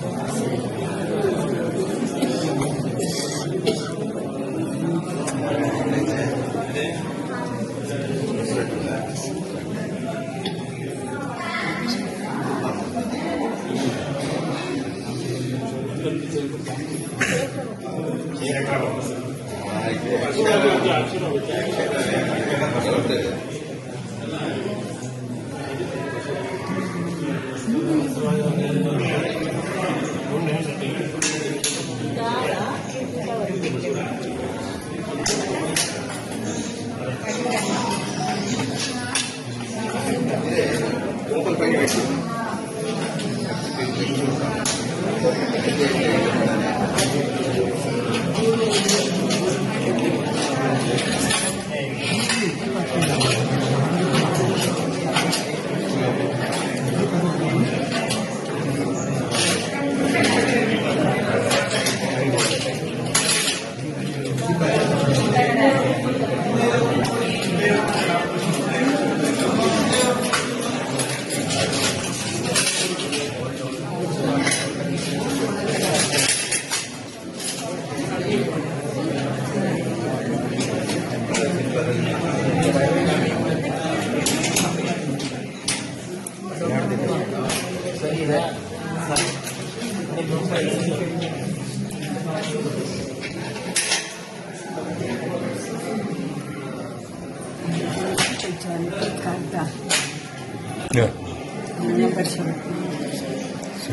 はい。carta. Ya. Una persona. Sí.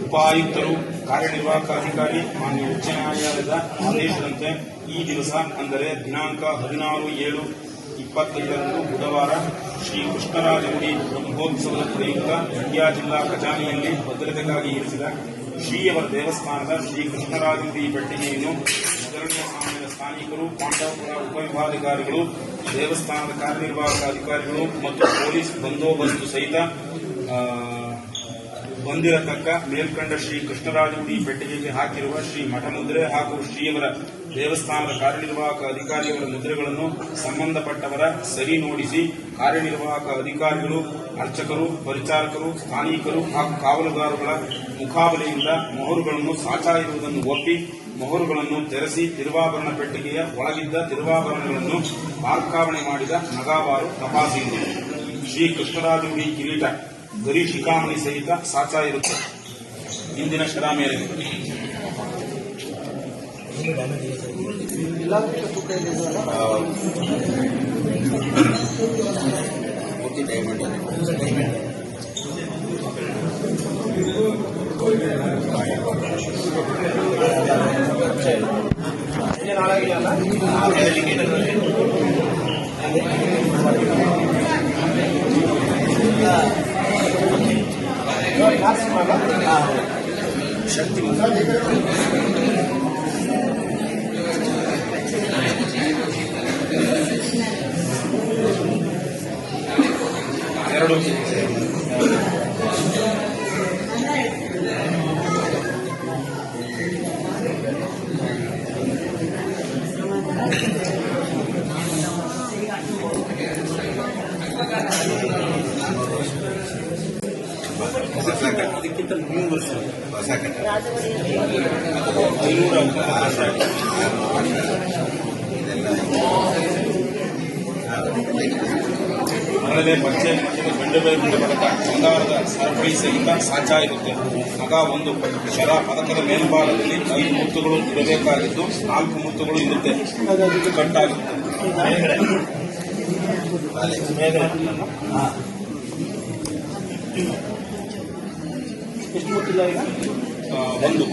ಉಪಾಯುಕ್ತರು ಕಾರ್ಯನಿರ್ವಾಹಕ ಅಧಿಕಾರಿ ಮಾನ್ಯ ಉಚ್ಚ ನ್ಯಾಯಾಲಯದ ಆದೇಶದಂತೆ ಈ ದಿವಸ ಅಂದರೆ ದಿನಾಂಕ ಹದಿನಾರು ಏಳು ಇಪ್ಪತ್ತೈದರಂದು ಬುಧವಾರ ಶ್ರೀ ಕೃಷ್ಣರಾಜಗುಡಿ ಬ್ರಹ್ಮೋತ್ಸವದ ಪ್ರಯುಕ್ತ ಮಂಡ್ಯ ಜಿಲ್ಲಾ ಖಜಾನೆಯಲ್ಲಿ ಭದ್ರತೆಗಾಗಿ ಇರಿಸಿದ ಶ್ರೀಯವರ ದೇವಸ್ಥಾನದ ಶ್ರೀ ಕೃಷ್ಣರಾಜಗುಡಿ ಪೆಟ್ಟಿಗೆಯನ್ನು ಮೊದಲನೆಯ ಸ್ವಾಮಿಯ ಸ್ಥಾನಿಕರು, ಪಾಂಡವಪುರ ಉಪವಿಭಾಗಾಧಿಕಾರಿಗಳು ದೇವಸ್ಥಾನದ ಕಾರ್ಯನಿರ್ವಾಹಕ ಅಧಿಕಾರಿಗಳು ಮತ್ತು ಪೊಲೀಸ್ ಬಂದೋಬಸ್ತು ಸಹಿತ ಬಂದಿರತಕ್ಕ ಮೇಲ್ಕಂಡ ಶ್ರೀ ಕೃಷ್ಣರಾಜಗುಡಿ ಪೆಟ್ಟಿಗೆಗೆ ಹಾಕಿರುವ ಶ್ರೀ ಮಠಮುದ್ರೆ ಹಾಗೂ ಶ್ರೀಯವರ ದೇವಸ್ಥಾನದ ಕಾರ್ಯನಿರ್ವಾಹಕ ಅಧಿಕಾರಿಯವರ ಮುದ್ರೆಗಳನ್ನು ಸಂಬಂಧಪಟ್ಟವರ ಸರಿ ನೋಡಿಸಿ ಕಾರ್ಯನಿರ್ವಾಹಕ ಅಧಿಕಾರಿಗಳು, ಅರ್ಚಕರು, ಪರಿಚಾರಕರು, ಸ್ಥಾನಿಕರು ಹಾಗೂ ಕಾವಲುಗಾರರ ಮುಖಾಬಲೆಯಿಂದ ಮೊಹರುಗಳನ್ನು ಸಾಚಾ ಇರುವುದನ್ನು ಒಪ್ಪಿ ಮೊಹರುಗಳನ್ನು ತೆರೆಸಿ ತಿರುವಾಭರಣ ಪೆಟ್ಟಿಗೆಯ ಒಳಗಿದ್ದ ತಿರುವಾಭರಣಗಳನ್ನು ಮಾರ್ಕಾವಣೆ ಮಾಡಿದ ನಗಾವಾರು ತಪಾಸೆಯಿಂದ. ಶ್ರೀ ಕೃಷ್ಣರಾಜಗುಡಿ ಕಿರೀಟ ಗರಿ ಶಿಖಾಮಣಿ ಸಹಿತ ಸಾಚಾ ಇರುತ್ತೆ ಇಂದಿನ ಶರಾಮೇರೆ ಪೂರ್ತಿ ಡೈಮಂಡ್ ಎರಡು ಅದಕ್ಕಿಂತ belum sih kita menunggu masakan. ಪಚ್ಚೆ ಮಧ್ಯದ ಬೆಂಡೆ ಮೇಲೆ ಪದಕ ಬಂಗಾರದ ಸರಪಳಿ ಸಹಿತ ಸಾಚಾ ಇರುತ್ತೆ ಮಗ ಒಂದು ಶರ ಪದಕದ ಮೇಲ್ಭಾಗದಲ್ಲಿ ಐದು ಮುತ್ತುಗಳು ಇರಬೇಕಾಗಿದ್ದು ನಾಲ್ಕು ಮುತ್ತುಗಳು ಇರುತ್ತೆ. ಇದು ಕಟ್ಟಾಗುತ್ತೆ. ಎಷ್ಟು ಒಂದು ಈಗ ಆ, ಒಂದು.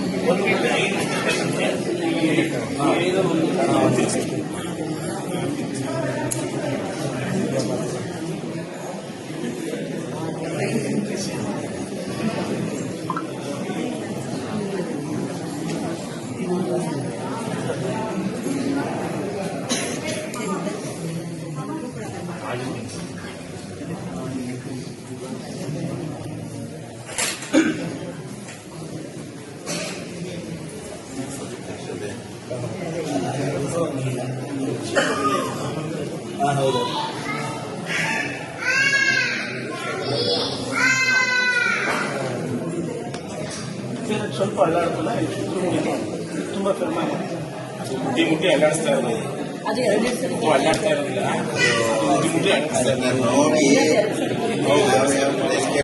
ಹೌದು ಸ್ವಲ್ಪ ಅಲ್ಲಾಡ್ತಲ್ಲ ತುಂಬ ಫಿಲ್ಮ್ ಮುಟ್ಟಿ ಮುಟ್ಟಿ ಅಲ್ಲಾಡಿಸ್ತಾ ಇರೋದು ಅಲ್ಲಾಡ್ತಾ ಇರೋದಿಲ್ಲ ಮುಟ್ಟಿ ಮುಟ್ಟಿ ಅಲ್ಲಾಡಿಸ್ತಾ ಹೌದು.